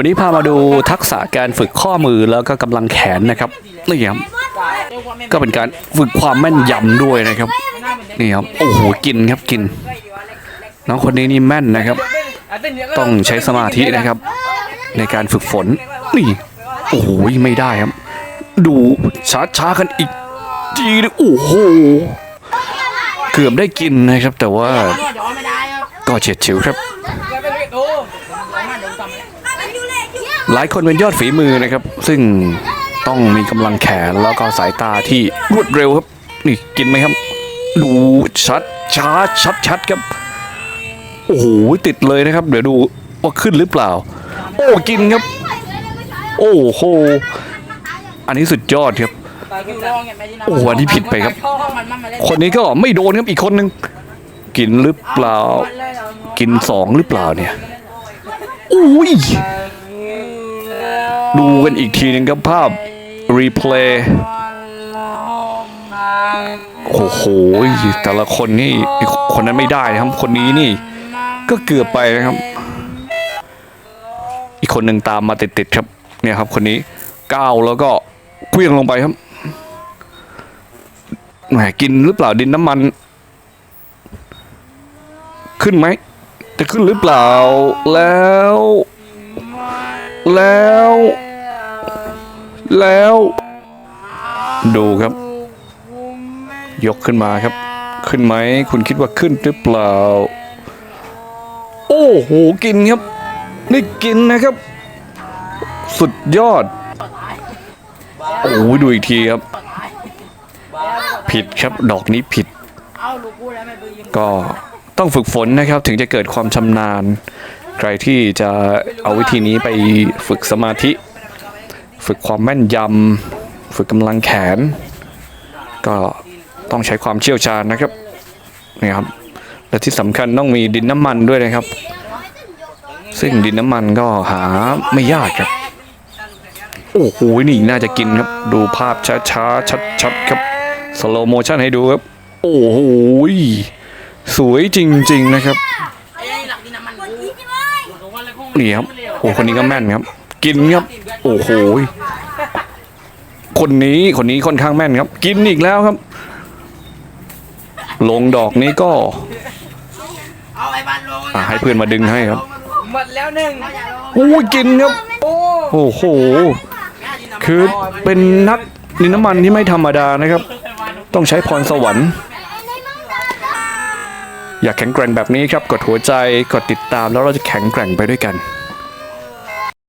วันนี้พามาดูทักษะการฝึกข้อมือแล้วก็กำลังแขนนะครับนี่ครับก็เป็นการฝึกความแม่นยำด้วยนะครับนี่ครับโอ้โหกินครับกิน น้องคนนี้นี่แม่นนะครับ ต้องใช้สมาธินะครับ ในการฝึกฝนนี่โอ้โหไม่ได้ครับ ดูช้าช้าๆกันอีกทีนึงโอ้โหเกือบได้กินนะครับ แต่ว่าเฉียย้อนไม่ได้ครับก็เฉียดฉิวครับ หลายคนเป็นยอดฝีมือนะครับ ซึ่งต้องมีกำลังแขนแล้วก็สายตาที่รวดเร็วครับ นี่กินไหมครับ ดูชัดช้าชัดชัดครับ โอ้โหติดเลยนะครับ เดี๋ยวดูว่าขึ้นหรือเปล่า โอ้กินครับ โอ้โหอันนี้สุดยอดครับโอ้โหอันนี้ผิดไปครับ คนนี้ก็ไม่โดนครับอีกคนนึง กินหรือเปล่า กินสองหรือเปล่าเนี่ย อุ้ยดูกันอีกทีหนึงครับภาพ รีเพลย์โอ้โห แต่ละคนนี่อีกคนนั้นไม่ได้นะครับ คนนี้นี่ ก็เกือบไปนะครับ อีกคนหนึ่งตามมาติดๆครับ เนี่ยครับ คนนี้ก้าวแล้วก็เคลื่องลงไปครับแหมกินหรือเปล่าดินน้ำมัน ขึ้นไหม จะขึ้นหรือเปล่า แล้ว แล้ว แล้ว ดูครับ ยกขึ้นมาครับ ขึ้นไหมคุณคิดว่าขึ้นหรือเปล่า โอ้โหกินครับ นี่กินนะครับ สุดยอด โอ้โหดูอีกทีครับ ผิดครับดอกนี้ผิดเอาลูก พูดแล้วไม่ปืนยิงก็ต้องฝึกฝนนะครับถึงจะเกิดความชำนาญ ใครที่จะเอาวิธีนี้ไปฝึกสมาธิ ฝึกความแม่นยำฝึกกำลังแขน ก็ต้องใช้ความเชี่ยวชาญนะครับนี่ครับและที่สำคัญต้องมีดินน้ำมันด้วยนะครับ ซึ่งดินน้ำมันก็หาไม่ยากครับโอ้โหนี่น่าจะกินครับ ดูภาพช้าๆชัดๆครับสโลโมชั่นให้ดูครับ โอ้โห สวยจริง ๆ นะครับไอ้หลักดินน้ำมันกูนี่ครับโอ้คนนี้ก็แม่นครับ กินครับ โอ้โหคนนี้คนนี้ค่อนข้างแม่นครับ กินอีกแล้วครับ ลงดอกนี้ก็เอาไอ้บ้านลงอะให้เพื่อนมาดึงให้ครับหมดแล้วหนึ่งโอ้ยกินครับโอ้โอ้โห คือเป็นนักดินน้ำมันที่ไม่ธรรมดานะครับ ต้องใช้พรสวรรค์ อยากแข็งแกร่งแบบนี้ครับ กดหัวใจ กดติดตามแล้วเราจะแข็งแกร่งไปด้วยกัน